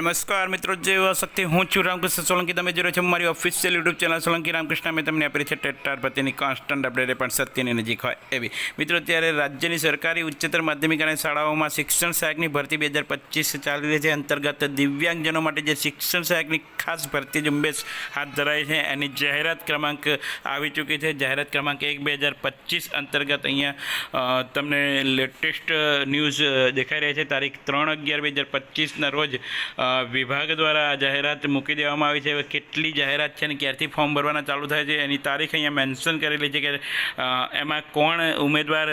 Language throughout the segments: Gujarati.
નમસ્કાર મિત્રો, જય શક્તિ. હું છું રામકૃષ્ણ સોલંકી. તમે જોઈ છો મારી official YouTube channel Solanki Ramkrishna. મેં તમને આપેલી છે ટેટાર પ્રત્યેની કોન્સ્ટન્ટ અપડેટ પણ સત્યની નજીક હોય એવી. મિત્રો, ત્યારે રાજ્યની સરકારી ઉચ્ચતર માધ્યમિક અને શાળાઓમાં શિક્ષણ સહાયકની ભરતી બે હજાર પચીસ ચાલી રહી છે. અંતર્ગત દિવ્યાંગજનો માટે જે શિક્ષણ સહાયકની ખાસ ભરતી ઝુંબેશ હાથ ધરાઈ છે, એની જાહેરાત ક્રમાંક આવી ચૂકી છે. જાહેરાત ક્રમાંક એક બે હજાર પચીસ અંતર્ગત અહીંયા તમને લેટેસ્ટ ન્યૂઝ દેખાઈ રહી છે. તારીખ ત્રણ અગિયાર બે હજાર પચીસના રોજ વિભાગ દ્વારા જાહેરાત મૂકી દેવામાં આવી છે. કેટલી જાહેરાત છે અને ક્યારથી ફોર્મ ભરવાના ચાલુ થાય છે એની તારીખ અહીંયા મેન્શન કરેલી છે કે એમાં કોણ ઉમેદવાર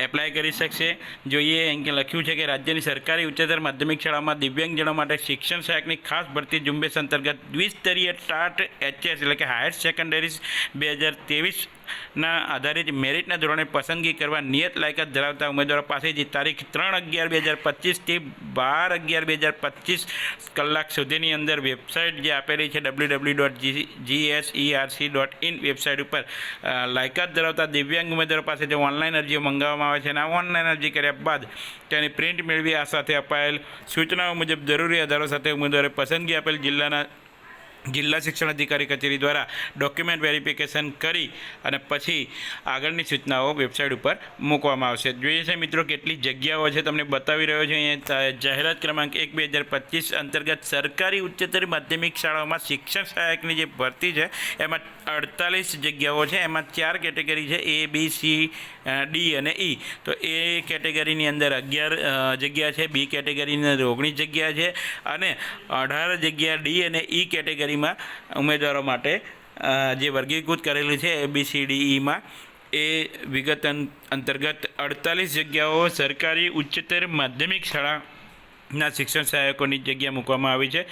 એપ્લાય કરી શકશે? જોઈએ એમ કે લખ્યું છે કે રાજ્યની સરકારી ઉચ્ચતર માધ્યમિક શાળામાં દિવ્યાંગજનો માટે શિક્ષણ સહાયકની ખાસ ભરતી ઝુંબેશ અંતર્ગત દ્વિસ્તરીય ટાટ એચએસ એટલે કે હાયર સેકન્ડરી બે હજાર તેવીસના આધારિત મેરિટના ધોરણે પસંદગી કરવા નિયત લાયકાત ધરાવતા ઉમેદવારો પાસેથી તારીખ ત્રણ અગિયાર બે હજાર પચીસથી બાર અગિયાર બે હજાર પચીસ કલાક સુધીની અંદર વેબસાઇટ જે આપેલી છે W W dot GSERC dot in website ઉપર લાયકાત ધરાવતા દિવ્યાંગ ઉમેદવારો પાસેથી ઓનલાઈન અરજીઓ મંગાવવામાં આવે છે અને આ ઓનલાઈન અરજી કર્યા બાદ તેની પ્રિન્ટ મેળવી આ સાથે અપાયેલ સૂચનાઓ મુજબ જરૂરી આધારો સાથે ઉમેદવારે પસંદગી આપેલ જિલ્લાના જિલ્લા શિક્ષણ અધિકારી કચેરી દ્વારા ડોક્યુમેન્ટ વેરિફિકેશન કરી અને પછી આગળની સૂચનાઓ વેબસાઇટ ઉપર મૂકવામાં આવશે. જોઈએ છે મિત્રો કેટલી જગ્યાઓ છે, તમને બતાવી રહ્યો છે. અહીંયા જાહેરાત ક્રમાંક એક બે હજાર પચીસ અંતર્ગત સરકારી ઉચ્ચતર માધ્યમિક શાળાઓમાં શિક્ષણ સહાયકની જે ભરતી છે, એમાં અડતાલીસ જગ્યાઓ છે. એમાં ચાર કેટેગરી છે એ બી સી ડી અને ઈ તો એ કેટેગરીની અંદર અગિયાર જગ્યા છે બી કેટેગરીની અંદર ઓગણીસ જગ્યા છે અને અઢાર જગ્યા ડી અને ઈ કેટેગરીમાં ઉમેદવારો માટે જે વર્ગીકૃત કરેલું છે એ બી સી ડી ઈમાં એ વિગત અંતર્ગત અડતાલીસ જગ્યાઓ સરકારી ઉચ્ચતર માધ્યમિક શાળા ના શિક્ષણ સહાયકોની જગ્યા મૂકવામાં આવી છે.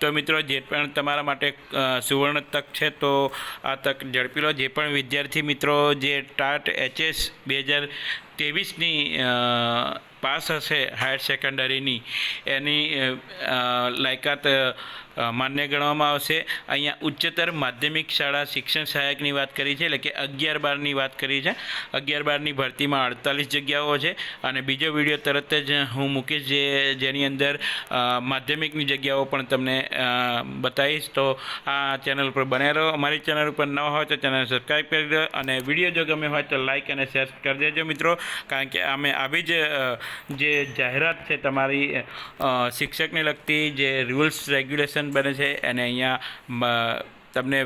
તો મિત્રો, જે પણ તમારા માટે સુવર્ણ તક છે, તો આ તક ઝડપી લો. જે પણ વિદ્યાર્થી મિત્રો, જે ટાટ એચએસ બે હજાર ત્રેવીસની પાસ હશે હાયર સેકન્ડરીની. એની લાયકાત માન્ય ગણવામાં આવશે. અહીંયા ઉચ્ચતર માધ્યમિક શાળા શિક્ષણ સહાયકની વાત કરી છે, એટલે કે અગિયાર બારની વાત કરી છે. અગિયાર બારની ભરતીમાં અડતાલીસ જગ્યાઓ છે અને બીજો વીડિયો તરત જ હું મૂકીશ જે, જેની અંદર માધ્યમિકની જગ્યાઓ પણ તમને બતાવીશ. તો આ ચેનલ ઉપર બને રહો. અમારી ચેનલ ઉપર ન હોય તો ચેનલ સબસ્ક્રાઈબ કરી દો અને વીડિયો જો ગમે હોય તો લાઇક અને શેર કરી દેજો મિત્રો. કારણ કે અમે આવી જ જે જાહેરાત છે તમારી શિક્ષકને લગતી જે રૂલ્સ રેગ્યુલેશન બને છે, એને અહીંયા તમને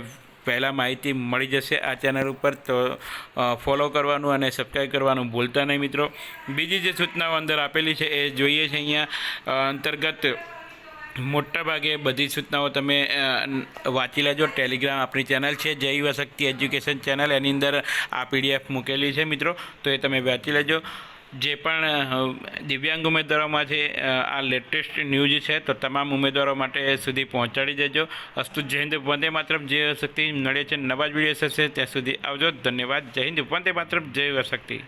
પહેલાં માહિતી મળી જશે આ ચેનલ ઉપર. તો ફોલો કરવાનું અને સબસ્ક્રાઈબ કરવાનું ભૂલતા નહીં મિત્રો. બીજી જે સૂચનાઓ અંદર આપેલી છે એ જોઈએ છે અહીંયા અંતર્ગત મોટાભાગે બધી સૂચનાઓ તમે વાંચી લેજો. ટેલિગ્રામ આપણી ચેનલ છે, જય યુવા શક્તિ એજ્યુકેશન ચેનલ એની અંદર આ પીડીએફ મૂકેલી છે મિત્રો. તો એ તમે વાંચી લેજો. જે પણ દિવ્યાંગ ઉમેદવારોમાં જે આ લેટેસ્ટ ન્યૂઝ છે, તો તમામ ઉમેદવારો માટે સુધી પહોંચાડી દેજો. અસ્તુ, જય હિન્દ, વંદે માતરમ. જય શક્તિ મળે છે, નવા જ વીડિયો થશે ત્યાં સુધી આવજો. ધન્યવાદ. જય હિન્દ, વંદે માતરમ. જય શક્તિ.